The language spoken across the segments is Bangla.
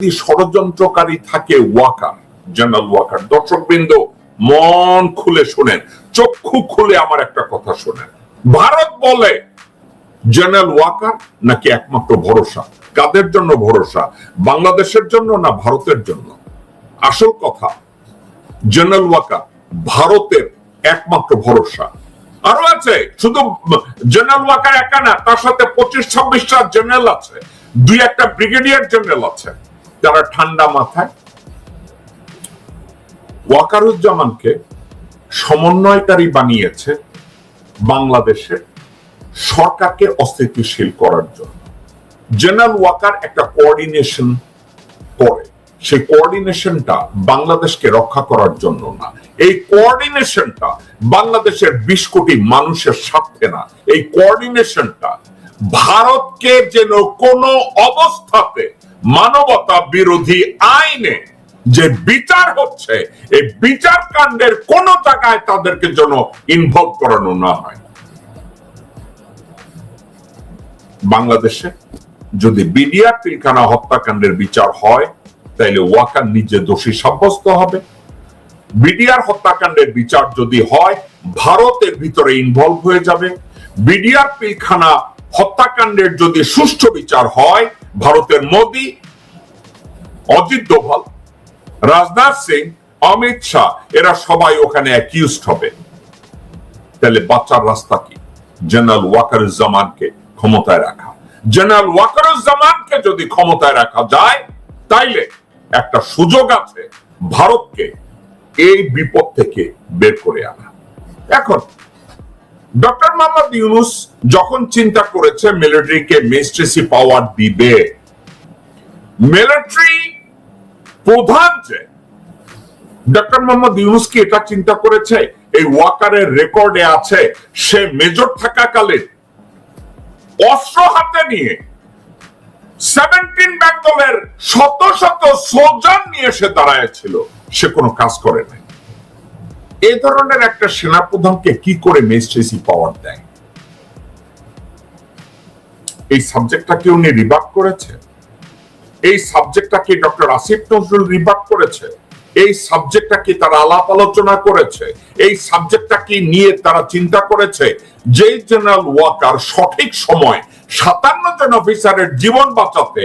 যদি ষড়যন্ত্রকারী থাকে ওয়াকার, জেনারেল ওয়াকার, দর্শকবৃন্দ, মন খুলে শোনেন, চক্ষু খুলে আমার একটা কথা শোনেন। ভারত বলে জেনারেল ওয়াকার নাকি একমাত্র ভরসা? কাদের জন্য ভরসা? বাংলাদেশের জন্য না ভারতের জন্য? আসল কথা, জেনারেল ওয়াকার ভারতের একমাত্র ভরসা। আরও আছে, শুধু জেনারেল ওয়াকার একা না, তার সাথে পঁচিশ, ছাব্বিশটা জেনারেল আছে, দুই একটা ব্রিগেডিয়ার জেনারেল আছে। যারা ঠান্ডা মাথায়, ওয়াকারুজ্জামানকে সমন্বয়কারী বানিয়েছে বাংলাদেশের সরকারকে অস্থিতিশীল করার জন্য। জেনারেল ওয়াকার একটা কোঅর্ডিনেশন করে। সেই কোঅর্ডিনেশনটা বাংলাদেশকে রক্ষা করার জন্য না। এই কোঅর্ডিনেশনটা বাংলাদেশের বিশ কোটি মানুষের স্বার্থে না। এই কোঅর্ডিনেশনটা ভারতকে যেন কোনো অবস্থাতে মানবতা বিরোধী আইনে যে বিচার হচ্ছে, এই বিচার কাণ্ডের কোন জায়গায় তাদেরকে যেন ইনভলভ করানো না হয়। বাংলাদেশে যদি বিডিআর পিলখানা হত্যাকাণ্ডের বিচার হয়, তাইলে ওয়াকার নিজে দোষী সাব্যস্ত হবে। বিডিআর হত্যাকাণ্ডের বিচার যদি হয়, ভারতের ভিতরে ইনভলভ হয়ে যাবে। বিডিআর পিলখানা হত্যাকাণ্ডের যদি সুষ্ঠু বিচার হয় ভারতের মোদী, অজিত দোভাল, রাজনাথ সিং, অমিত শাহ, এরা সবাই ওখানে অ্যাকিউজড হবে। তাহলে বাচ্চার রাস্তা কি? জেনারেল ওয়াকারুজ্জামানকে ক্ষমতায় রাখা। জেনারেল ওয়াকারুজ্জামানকে যদি ক্ষমতায় রাখা যায়, তাইলে একটা সুযোগ আছে ভারতকে এই বিপদ থেকে বের করে আনা। এখন ডক্টর মোহাম্মদ ইউনুস যখন চিন্তা করেছে মিলিটারিকে মেস্ট্রেসি পাওয়ার দিবে, মিলিটারি প্রধান যে, ডক্টর মোহাম্মদ ইউনুস কি এটা চিন্তা করেছে? এই ওয়াকারের রেকর্ডে আছে, সে মেজর থাকাকালীন অস্ত্র হাতে নিয়ে সেভেন্টিন বেঙ্গলের শত শত সোলজার নিয়ে সে দাঁড়ায় ছিল। সে কোনো কাজ করে নাই এ ধরনের একটা সেনাপ্রধানকে কি করে মেস্ট্রেসি পাওয়ার দেয়? এই সাবজেক্টটাকে উনি রিবাক করেছে? এই সাবজেক্টটাকে ডক্টর আসিফ নজরুল রিবাক করেছে? এই সাবজেক্টটাকে তারা আলাপ আলোচনা করেছে? এই সাবজেক্টটাকে নিয়ে তারা চিন্তা করেছে? যে জেনারেল ওয়াকার সঠিক সময় সাতান্ন জন অফিসারের জীবন বাঁচাতে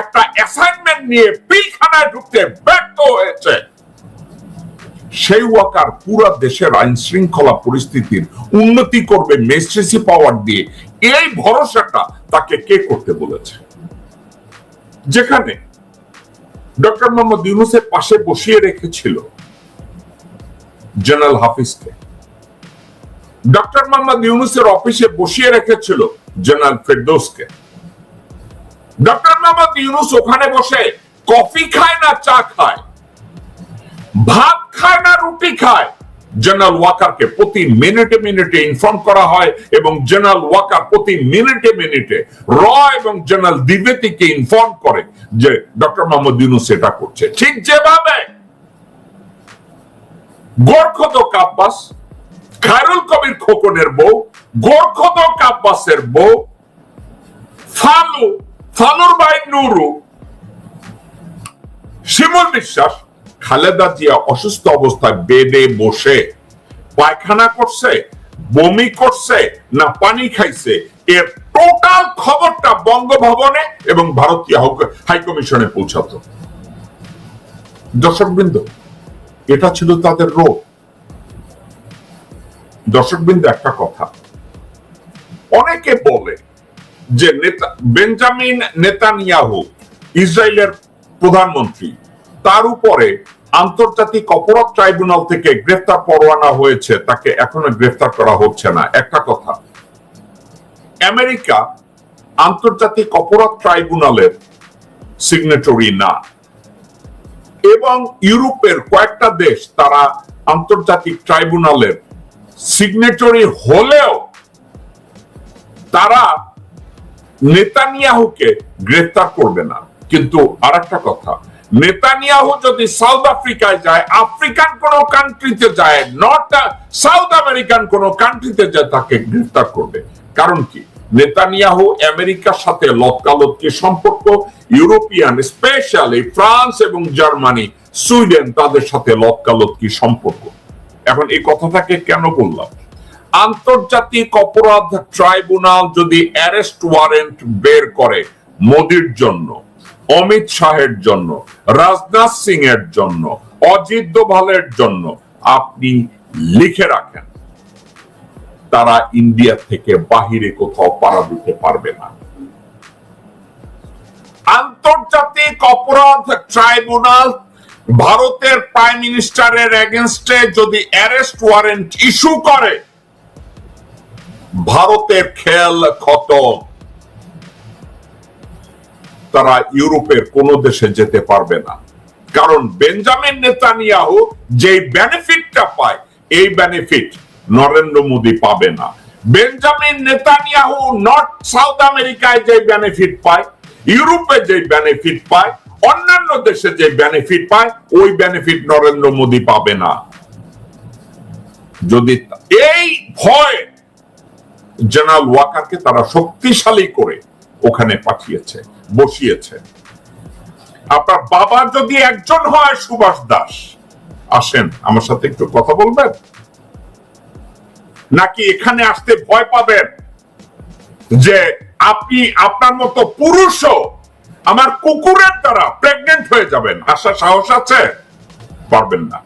একটা অ্যাসাইনমেন্ট নিয়ে পিলখানায় ঢুকতে ব্যর্থ হয়েছে। সেই ওয়াকার পুরো দেশের আইন শৃঙ্খলা পরিস্থিতির উন্নতি করবে মেস্ট্রেসি পাওয়ার দিয়ে। এই ভরসাটা তাকে কে করতে বলেছে? যেখানে ডক্টর মোহাম্মদ ইউনুসের পাশে বসিয়ে রেখেছিল জেনারেল হাফিজকে। ডক্টর মোহাম্মদ ইউনুসের অফিসে বসিয়ে রেখেছিল জেনারেল ফেরদৌসকে। ডক্টর মোহাম্মদ ইউনুস ওখানে বসে কফি খায় না চা খায়? ভাত খায় জেনারেল ওয়াকারকে প্রতি মিনিটে মিনিটে ইনফর্ম করা হয় এবং জেনারেল ওয়াকার প্রতি মিনিটে মিনিটে র এবং জেনারেল দ্বিবেদীকে ইনফর্ম করে যে ডক্টর মোহাম্মদ ইউনুস এটা করছে। ঠিক যেভাবে গোরখদ কাব্বাস, খায়রুল কবির খোকনের বউ গোরখদ কাব্বাসের বউ, ফালু, ফালুর ভাই নুরু, শিমুল বিশ্বাস খালেদা জিয়া অসুস্থ অবস্থায় বেডে বসে। পায়খানা করছে, বমি করছে, না পানি খাইছে। এর টোটাল খবরটা বঙ্গভবনে এবং ভারতীয় হাইকমিশনে পৌঁছাতো। দর্শকবৃন্দ, এটা ছিল তাদের রোগ দর্শকবৃন্দ, একটা কথা। অনেকে বলে যে নেতা বেঞ্জামিন নেতানিয়াহু ইসরায়েলের প্রধানমন্ত্রী। তার উপরে আন্তর্জাতিক অপরাধ ট্রাইব্যুনাল থেকে গ্রেফতার পরোয়ানা হয়েছে, তাকে এখনও গ্রেফতার করা হচ্ছে না। একটা কথা, আমেরিকা আন্তর্জাতিক অপরাধ ট্রাইব্যুনালের সিগনেটরি না। এবং ইউরোপের কয়েকটা দেশ তারা আন্তর্জাতিক ট্রাইব্যুনালের সিগনেটরি হলেও তারা নেতানিয়াহুকে গ্রেফতার করবে না। কিন্তু আর একটা কথা নেতানিয়াহু যদি সাউথ আফ্রিকায় যায়, আফ্রিকান কোন কান্ট্রিতে যায় নট সাউথ আমেরিকান কোন কান্ট্রিতে যায়, তাকে গ্রেফতার করবে। কারণ কি? নেতানিয়াহু আমেরিকার সাথে লটকালটকি সম্পর্ক, ইউরোপিয়ান, স্পেশালি ফ্রান্স এবং জার্মানি, সুইডেন তাদের সাথে লটকালটকি সম্পর্ক। এখন এই কথাটাকে কেন বললাম? আন্তর্জাতিক অপরাধ ট্রাইব্যুনাল যদি অ্যারেস্ট ওয়ারেন্ট বের করে মোদির জন্য অমিত শাহের জন্য, রাজনাথ সিং এর জন্য, অজিত দোভালের জন্য আপনি লিখে রাখেন। তারা ইন্ডিয়া থেকে বাহিরে কোথাও পাড়া দিতে পারবে না। আন্তর্জাতিক অপরাধ ট্রাইব্যুনাল ভারতের প্রাইম মিনিস্টারের এগেনস্টে যদি অ্যারেস্ট ওয়ারেন্ট ইস্যু করে, ভারতের খেল খতম। তারা ইউরোপের কোন দেশে যেতে পারবে না। কারণ বেঞ্জামিন নেতানিয়াহু যে বেনিফিটটা পায়, এই বেনিফিট নরেন্দ্র মোদী পাবে না। বেঞ্জামিন নেতানিয়াহু নর্থ সাউথ আমেরিকায় যে বেনিফিট পায়, ইউরোপে যে বেনিফিট পায়, অন্যান্য দেশে যে বেনিফিট পায়, ওই বেনিফিট নরেন্দ্র মোদী পাবে না। যদি এই ভয় জেনারেল ওয়াকারকে তারা শক্তিশালী করে ওখানে পাঠিয়েছে বসিয়েছে আপনার বাবা যদি একজন হয়, সুভাষ দাস। আসেন, আমার সাথে একটু কথা বলবেন? নাকি এখানে আসতে ভয় পাবেন যে আপনি আপনার মতো পুরুষও আমার কুকুরের দ্বারা প্রেগনেন্ট হয়ে যাবেন? আসার সাহস আছে? পারবেন না।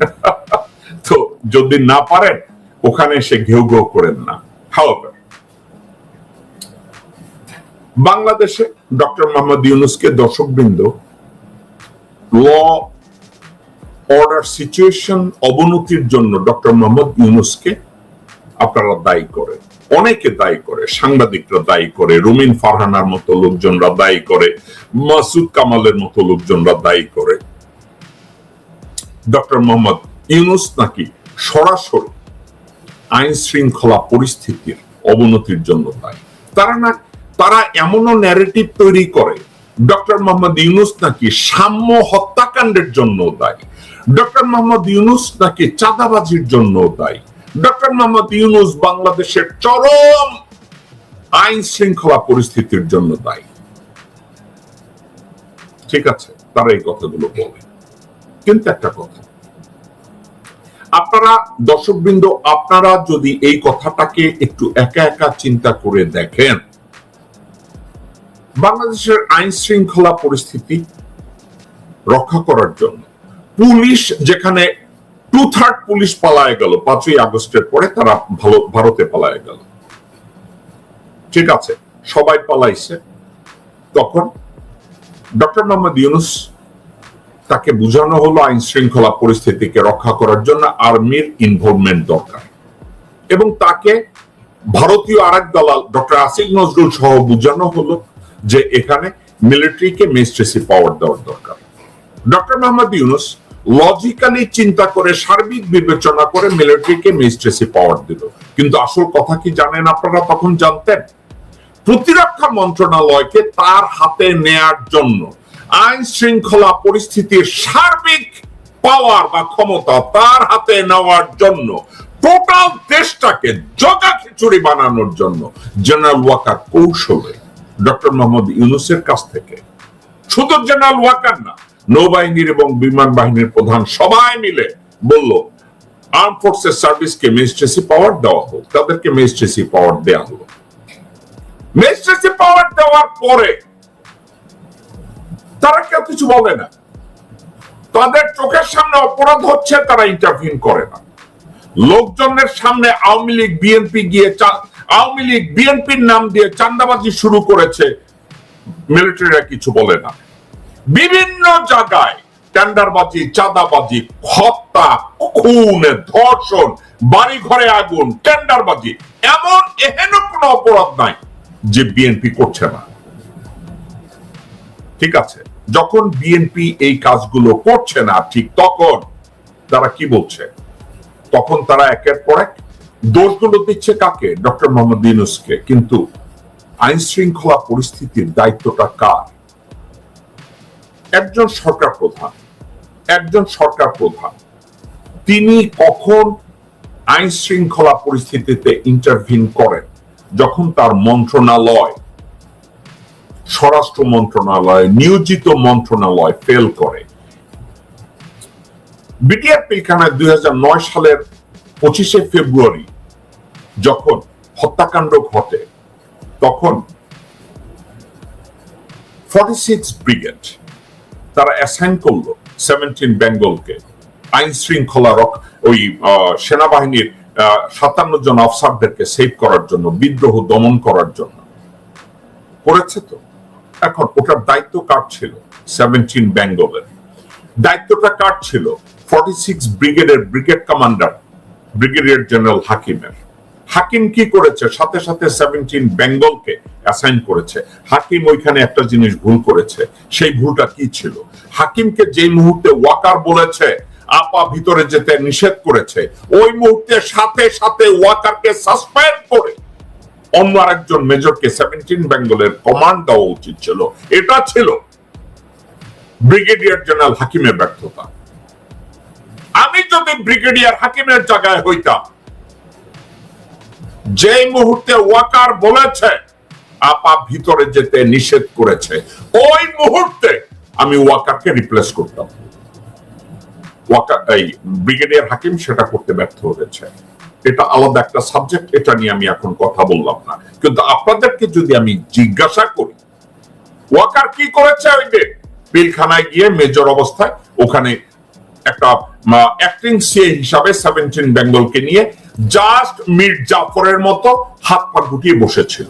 তো যদি না পারেন, ওখানে এসে ঘেউ ঘেউ করেন না। হাওয়ার বাংলাদেশে ডক্টর মোহাম্মদ ইউনুসকে দর্শকবৃন্দ ল অর্ডার সিচুয়েশন অবনতির জন্য ডক্টর মোহাম্মদ ইউনুসকে আপনারা দায়ী করে, অনেকে দায়ী করে, সাংবাদিকরা দায়ী করে, রুমিন ফারহানার মতো লোকজনরা দায়ী করে, মাসুদ কামালের মতো লোকজনরা দায়ী করে। ডক্টর মোহাম্মদ ইউনুস নাকি সরাসরি আইন শৃঙ্খলা পরিস্থিতির অবনতির জন্য দায়ী? তারা না তারা এমনও ন্যারেটিভ তৈরি করে ডক্টর মোহাম্মদ ইউনুস নাকি সাম্য হত্যাকাণ্ডের জন্য দায়ী। ডক্টর মোহাম্মদ ইউনুস নাকি চাঁদাবাজির জন্য দায়ী। ডক্টর মোহাম্মদ ইউনুস বাংলাদেশের চরম আইন শৃঙ্খলা পরিস্থিতির জন্য দায়ী। ঠিক আছে, তারা এই কথাগুলো বলে। কিন্তু একটা কথা, আপনারা দর্শকবৃন্দ, আপনারা যদি এই কথাটাকে একটু একা একা চিন্তা করে দেখেন বাংলাদেশের আইন শৃঙ্খলা পরিস্থিতি রক্ষা করার জন্য পুলিশ যেখানে টু থার্ড পুলিশ পালায় গেল, পাঁচই আগস্টের পরে তারা ভারতে পালায় গেল। ঠিক আছে, সবাই পালাইছে। তখন ডক্টর মোহাম্মদ ইউনুস তাকে বোঝানো হলো আইন শৃঙ্খলা পরিস্থিতিকে রক্ষা করার জন্য আর্মির ইনভলভমেন্ট দরকার। এবং তাকে ভারতীয় আরেক দালাল, ডক্টর আসিফ নজরুল সহ বোঝানো হলো যে এখানে মিলিটারিকে মেজিস্ট্রেসি পাওয়ার দেওয়ার দরকার। ডক্টর মোহাম্মদ ইউনুস লজিক্যালি চিন্তা করে, সার্বিক বিবেচনা করে মিলিটারিকে মেজিস্ট্রেসি পাওয়ার দিল। কিন্তু আসল কথা কি জানেন আপনারা তখন জানতেন? প্রতিরক্ষা মন্ত্রণালয়কে তার হাতে নেয়ার জন্য আইন শৃঙ্খলা পরিস্থিতির সার্বিক পাওয়ার বা ক্ষমতা তার হাতে নেওয়ার জন্য টোটাল দেশটাকে জগা খিচুড়ি বানানোর জন্য জেনারেল ওয়াকার কৌশলে ডক্টর মোহাম্মদ ইউনুসের কাছ থেকে। শুধু জেনারেল ওয়াকার না নৌবাহিনীর এবং বিমান বাহিনীর প্রধান সবাই মিলে বলল আর্ম ফোর্সের সার্ভিসকে মেজিস্ট্রেসি পাওয়ার দেওয়া হোক, তাদেরকে মেজিস্ট্রেসি পাওয়ার দেওয়া হলো মেজিস্ট্রেসি পাওয়ার দেওয়ার পরে তারা কেউ কিছু বলে না। তাদের চোখের সামনে অপরাধ হচ্ছে, তারা ইন্টারভিউ করে না। লোকজনের সামনে আওয়ামী লীগ বিএনপি গিয়ে আওয়ামী লীগ, বিএনপির নাম দিয়ে চান্দাবাজি শুরু করেছে। মিলিটারিরা কিছু বলে না। বিভিন্ন জায়গায় টেন্ডারবাজি, চাঁদাবাজি, হত্যা, খুন, ধর্ষণ বাড়ি ঘরে আগুন, টেন্ডারবাজি, এমন এহেন কোন অপরাধ নাই যে বিএনপি করছে না। ঠিক আছে, যখন বিএনপি এই কাজগুলো করছে না ঠিক তখন তারা কি বলছে? তখন তারা একের পর এক দোষগুলো দিচ্ছে কাকে? ডক্টর মোহাম্মদ ইউনুসকে। কিন্তু আইন শৃঙ্খলা পরিস্থিতির দায়িত্বটা কার? একজন সরকার প্রধান, একজন সরকার প্রধান, তিনি কখন আইন শৃঙ্খলা পরিস্থিতিতে ইন্টারভিন করেন? যখন তার মন্ত্রণালয়, স্বরাষ্ট্র মন্ত্রণালয়, নিয়োজিত মন্ত্রণালয় ফেল করে। বিটিআর পিলখানায় দুই সালের পঁচিশে ফেব্রুয়ারি যখন হত্যাকাণ্ড ঘটে, তখন ফর্টি সিক্স ব্রিগেড তারা অ্যাসাইন করল সেভেন্টিন বেঙ্গলকে আইন শৃঙ্খলা রক, ওই সেনাবাহিনীর সাতান্ন জন অফিসারদেরকে সেভ করার জন্য, বিদ্রোহ দমন করার জন্য। করেছে তো? এখন ওটার দায়িত্ব কার ছিল? সেভেন্টিন বেঙ্গলের দায়িত্বটা কার ছিল? ফর্টি সিক্স ব্রিগেডের ব্রিগেড কমান্ডার ব্রিগেডিয়ার জেনারেল হাকিমের। হাকিম কি করেছে? সাথে সাথে সেভেন্টিন বেঙ্গলকে অ্যাসাইন করেছে। হাকিম ওইখানে একটা জিনিস ভুল করেছে। সেই ভুলটা কি ছিল? হাকিমকে যে মুহূর্তে ওয়াকার বলেছে, আপা ভিতরে যেতে নিষেধ করেছে, ওই মুহূর্তে সাথে সাথে ওয়াকারকে সাসপেন্ড করে অন্য আরেকজন মেজরকে সেভেন্টিন বেঙ্গলের কমান্ড দেওয়া উচিত ছিল। এটা ছিল ব্রিগেডিয়ার জেনারেল হাকিমের ব্যর্থতা। আমি যদি ব্রিগেডিয়ার হাকিমের জায়গায় হইতাম যে মুহূর্তে ওয়াকার বলেছে, আপা ভিতরে যেতে নিষেধ করেছে, ওই মুহূর্তে আমি ওয়াকারকে রিপ্লেস করতাম। এই ব্রিগেডিয়ার হাকিম সেটা করতে ব্যর্থ হয়েছে। এটা আলাদা একটা সাবজেক্ট এটা নিয়ে আমি এখন কথা বললাম না। কিন্তু আপনাদেরকে যদি আমি জিজ্ঞাসা করি, ওয়াকার কি করেছে ওই দিন পিলখানায় গিয়ে মেজর অবস্থায়, ওখানে একটা অ্যাক্টিং সিএ হিসাবে সেভেন্টিন বেঙ্গলকে নিয়ে জাস্ট মির জাফরের মতো হাত পা গুটিয়ে বসেছিল।